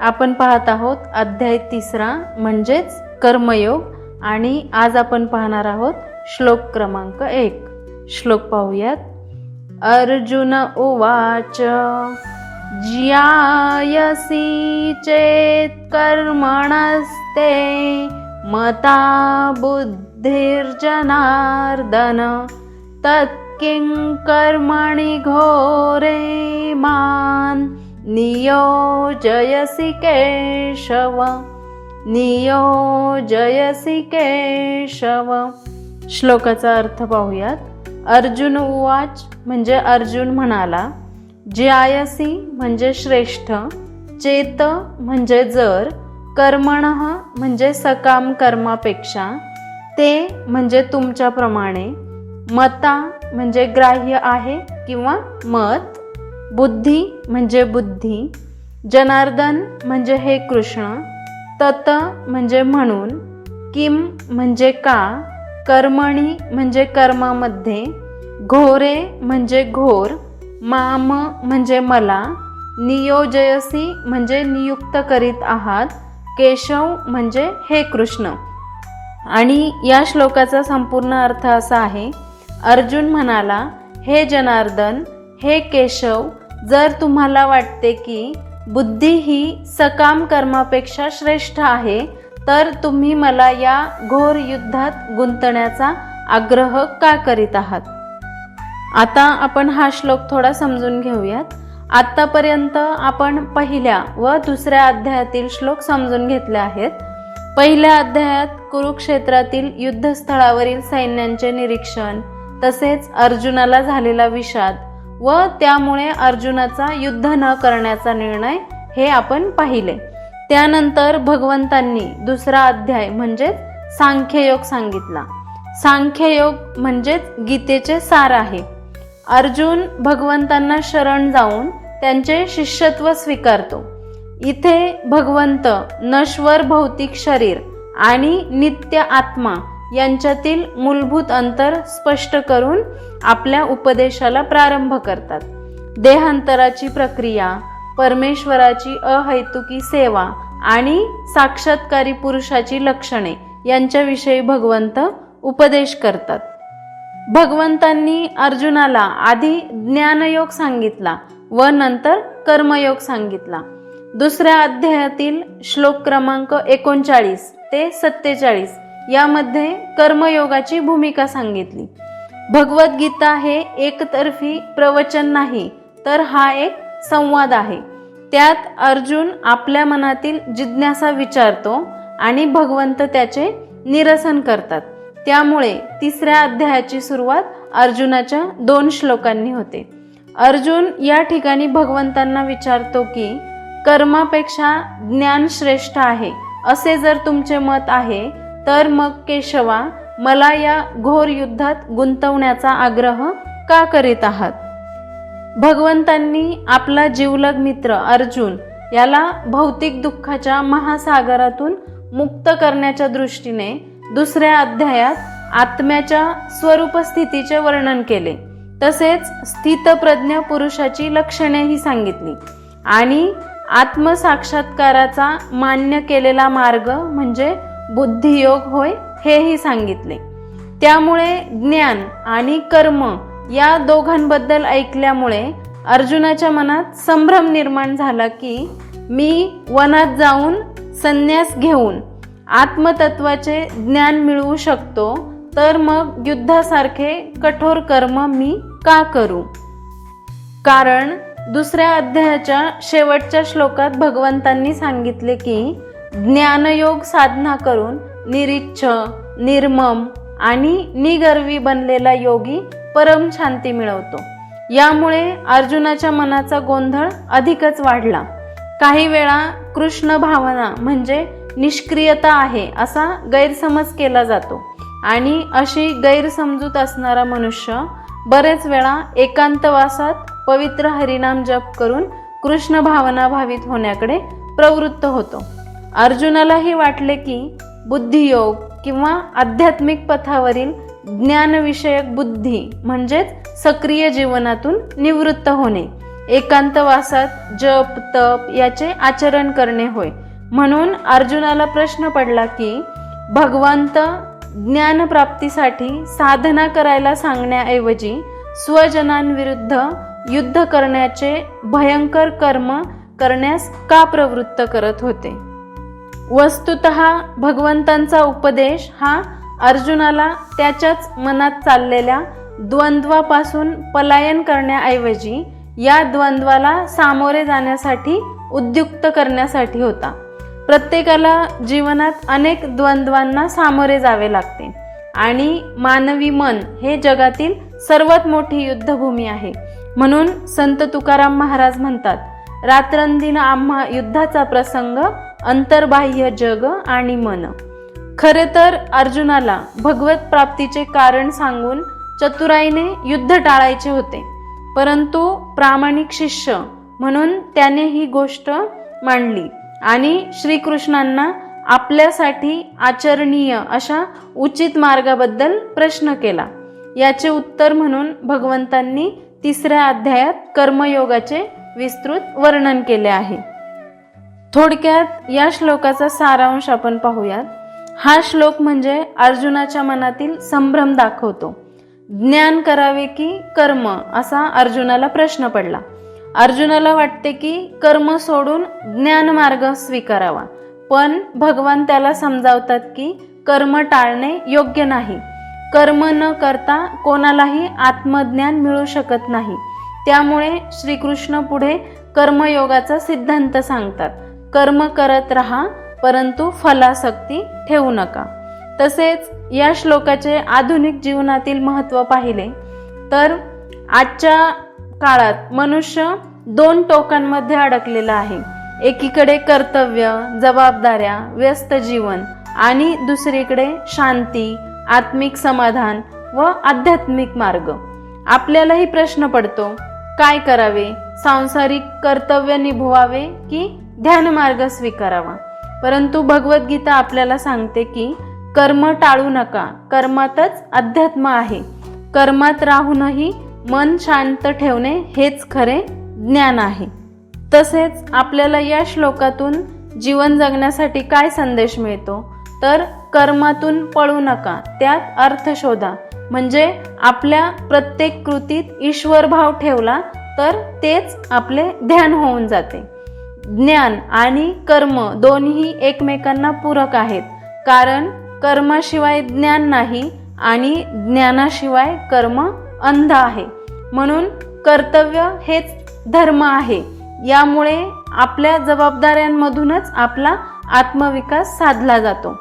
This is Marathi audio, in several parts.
आपण पाहत आहोत अध्याय तिसरा म्हणजेच कर्मयोग. आणि आज आपण पाहणार आहोत श्लोक क्रमांक एक. श्लोक पाहूयात. अर्जुन उवाच ज्यायसी चेत कर्मणस्ते मता बुद्धिर्जनार्दन। तत्किं कर्मणि घोरे मान्। नियोजयसि केशव नियोजयसि केशव. श्लोकाचा अर्थ पाहूयात. अर्जुन उवाच म्हणजे अर्जुन म्हणाला ज्यायसी म्हणजे श्रेष्ठ चेत म्हणजे जर कर्मण म्हणजे सकाम कर्मापेक्षा ते म्हणजे तुमच्याप्रमाणे मता म्हणजे ग्राह्य आहे किंवा मत बुद्धी म्हणजे बुद्धी जनार्दन म्हणजे हे कृष्ण तत म्हणजे म्हणून किम म्हणजे का कर्मणी म्हणजे कर्मामध्ये घोरे म्हणजे घोर माम म्हणजे मला नियोजयसी म्हणजे नियुक्त करीत आहात केशव म्हणजे हे कृष्ण. आणि या श्लोकाचा संपूर्ण अर्थ असा आहे अर्जुन म्हणाला हे जनार्दन हे केशव जर तुम्हाला वाटते की बुद्धी ही सकाम कर्मापेक्षा श्रेष्ठ आहे तर तुम्ही मला या घोर युद्धात गुंतण्याचा आग्रह का करीत आहात? आता आपण हा श्लोक थोडा समजून घेऊयात. आत्तापर्यंत आपण पहिल्या व दुसऱ्या अध्यायातील श्लोक समजून घेतले आहेत. पहिल्या अध्यायात कुरुक्षेत्रातील युद्धस्थळावरील सैन्यांचे निरीक्षण तसेच अर्जुनाला झालेला विषाद व त्यामुळे अर्जुनाचा युद्ध न करण्याचा निर्णय हे आपण पाहिले. त्यानंतर भगवंतांनी दुसरा अध्याय म्हणजेच सांख्ययोग सांगितला. सांख्ययोग म्हणजेच गीतेचे सार आहे. अर्जुन भगवंतांना शरण जाऊन त्यांचे शिष्यत्व स्वीकारतो. इथे भगवंत नश्वर भौतिक शरीर आणि नित्य आत्मा यांच्यातील मूलभूत अंतर स्पष्ट करून आपल्या उपदेशाला प्रारंभ करतात. देहांतराची प्रक्रिया परमेश्वराची अहैतुकी सेवा आणि साक्षात्कारी पुरुषाची लक्षणे यांच्याविषयी भगवंत उपदेश करतात. भगवंतांनी अर्जुनाला आधी ज्ञानयोग सांगितला व नंतर कर्मयोग सांगितला. दुसऱ्या अध्यायातील श्लोक क्रमांक एकोणचाळीस ते सत्तेचाळीस यामध्ये कर्मयोगाची भूमिका सांगितली. भगवद्गीता हे एकतर्फी प्रवचन नाही तर हा एक संवाद आहे. त्यात अर्जुन आपल्या मनातील जिज्ञासा विचारतो आणि भगवंत त्याचे निरसन करतात. त्यामुळे तिसऱ्या अध्यायाची सुरुवात अर्जुनाच्या दोन श्लोकांनी होते. अर्जुन या ठिकाणी भगवंतांना विचारतो की कर्मापेक्षा ज्ञान श्रेष्ठ आहे असे जर तुमचे मत आहे तर मग केशवा मला या घोर युद्धात गुंतवण्याचा आग्रह का करीत आहात? भगवंतांनी आपला जीवलग मित्र अर्जुन याला भौतिक दुःखाच्या महासागरातून मुक्त करण्याच्या दृष्टीने दुसऱ्या अध्यायात आत्म्याच्या स्वरूप स्थितीचे वर्णन केले. तसेच स्थितप्रज्ञ पुरुषाची लक्षणेही सांगितली. आणि आत्मसाक्षात्काराचा मान्य केलेला मार्ग म्हणजे बुद्धियोग होय हेही सांगितले. त्यामुळे ज्ञान आणि कर्म या दोघांबद्दल ऐकल्यामुळे अर्जुनाच्या मनात संभ्रम निर्माण झाला की मी वनात जाऊन संन्यास घेऊन आत्मतत्वाचे ज्ञान मिळवू शकतो तर मग युद्धासारखे कठोर कर्म मी का करू? कारण दुसऱ्या अध्यायाच्या शेवटच्या श्लोकात भगवंतांनी सांगितले की ज्ञानयोग साधना करून निरिच्छ निर्मम आणि निगर्वी बनलेला योगी परम शांती मिळवतो. यामुळे अर्जुनाच्या मनाचा गोंधळ अधिकच वाढला. काही वेळा कृष्ण भावना म्हणजे निष्क्रियता आहे असा गैरसमज केला जातो आणि अशी गैरसमजूत असणारा मनुष्य बरेच वेळा एकांतवासात पवित्र हरिनाम जप करून कृष्ण भावना भावित होण्याकडे प्रवृत्त होतो. अर्जुनालाही वाटले की बुद्धियोग किंवा आध्यात्मिक पथावरील ज्ञानविषयक बुद्धी म्हणजेच सक्रिय जीवनातून निवृत्त होणे एकांतवासात जप तप याचे आचरण करणे होय. म्हणून अर्जुनाला प्रश्न पडला की भगवंत ज्ञानप्राप्तीसाठी साधना करायला सांगण्याऐवजी स्वजनांविरुद्ध युद्ध करण्याचे भयंकर कर्म करण्यास का प्रवृत्त करत होते? वस्तुत भगवंतांचा उपदेश हा अर्जुनाला त्याच्याच मनात चाललेल्या द्वंद्वापासून पलायन करण्याऐवजी या द्वंद्वाला सामोरे जाण्यासाठी उद्युक्त करण्यासाठी होता. प्रत्येकाला जीवनात अनेक द्वंद्वांना सामोरे जावे लागते. आणि मानवी मन हे जगातील सर्वात मोठी युद्धभूमी आहे. म्हणून संत तुकाराम महाराज म्हणतात रात्रंदिन आम्हा युद्धाचा प्रसंग अंतर्बाह्य जग आणि मन. खरे तर अर्जुनाला भगवत प्राप्तीचे कारण सांगून चतुराईने युद्ध टाळायचे होते. परंतु प्रामाणिक शिष्य म्हणून त्याने ही गोष्ट मांडली आणि श्रीकृष्णांना आपल्यासाठी आचरणीय अशा उचित मार्गाबद्दल प्रश्न केला. याचे उत्तर म्हणून भगवंतांनी तिसऱ्या अध्यायात कर्मयोगाचे विस्तृत वर्णन केले आहे. थोडक्यात या श्लोकाचा सारांश आपण पाहूयात. हा श्लोक म्हणजे अर्जुनाच्या मनातील संभ्रम दाखवतो. ज्ञान करावे की कर्म असा अर्जुनाला प्रश्न पडला. अर्जुनाला वाटते की कर्म सोडून ज्ञान मार्ग स्वीकारावा. पण भगवान त्याला समजावतात की कर्म टाळणे योग्य नाही. कर्म न करता कोणालाही आत्मज्ञान मिळू शकत नाही. त्यामुळे श्रीकृष्ण पुढे कर्मयोगाचा सिद्धांत सांगतात. कर्म करत राहा परंतु फलासक्ती ठेवू नका. तसेच या श्लोकाचे आधुनिक जीवनातील महत्त्व पाहिले तर आजच्या काळात मनुष्य दोन टोकांमध्ये अडकलेला आहे. एकीकडे कर्तव्य जबाबदाऱ्या व्यस्त जीवन आणि दुसरीकडे शांती आत्मिक समाधान व आध्यात्मिक मार्ग. आपल्यालाही प्रश्न पडतो काय करावे? सांसारिक कर्तव्य निभवावे की ध्यान मार्ग स्वीकारावा. परंतु भगवद्गीता आपल्याला सांगते की कर्म टाळू नका. कर्मातच अध्यात्म आहे. कर्मात राहूनही मन शांत ठेवणे हेच खरे ज्ञान आहे. तसेच आपल्याला या श्लोकातून जीवन जगण्यासाठी काय संदेश मिळतो? तर कर्मातून पळू नका. त्यात अर्थ शोधा. म्हणजे आपल्या प्रत्येक कृतीत ईश्वर भाव ठेवला तर तेच आपले ध्यान होऊन जाते. ज्ञान आणि कर्म दोन्ही एकमेकांना पूरक आहेत. कारण कर्माशिवाय ज्ञान नाही आणि ज्ञानाशिवाय कर्म अंध आहे. म्हणून कर्तव्य हेच धर्म आहे. यामुळे आपल्या जबाबदाऱ्यांमधूनच आपला आत्मविकास साधला जातो.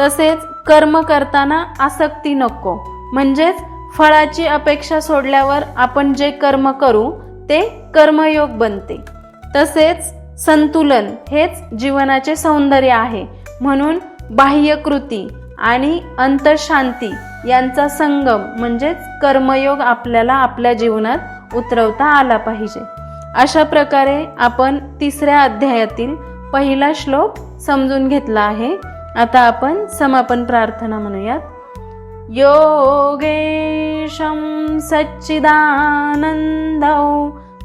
तसेच कर्म करताना आसक्ती नको. म्हणजेच फळाची अपेक्षा सोडल्यावर आपण जे कर्म करू ते कर्मयोग बनते. तसेच संतुलन हेच जीवनाचे सौंदर्य आहे. म्हणून बाह्यकृती आणि अंतशांती यांचा संगम म्हणजेच कर्मयोग आपल्याला आपल्या जीवनात उतरवता आला पाहिजे. अशा प्रकारे आपण तिसऱ्या अध्यायातील पहिला श्लोक समजून घेतला आहे. आता आपण समापन प्रार्थना म्हणूयात. योगेशं सच्चिदानन्दौ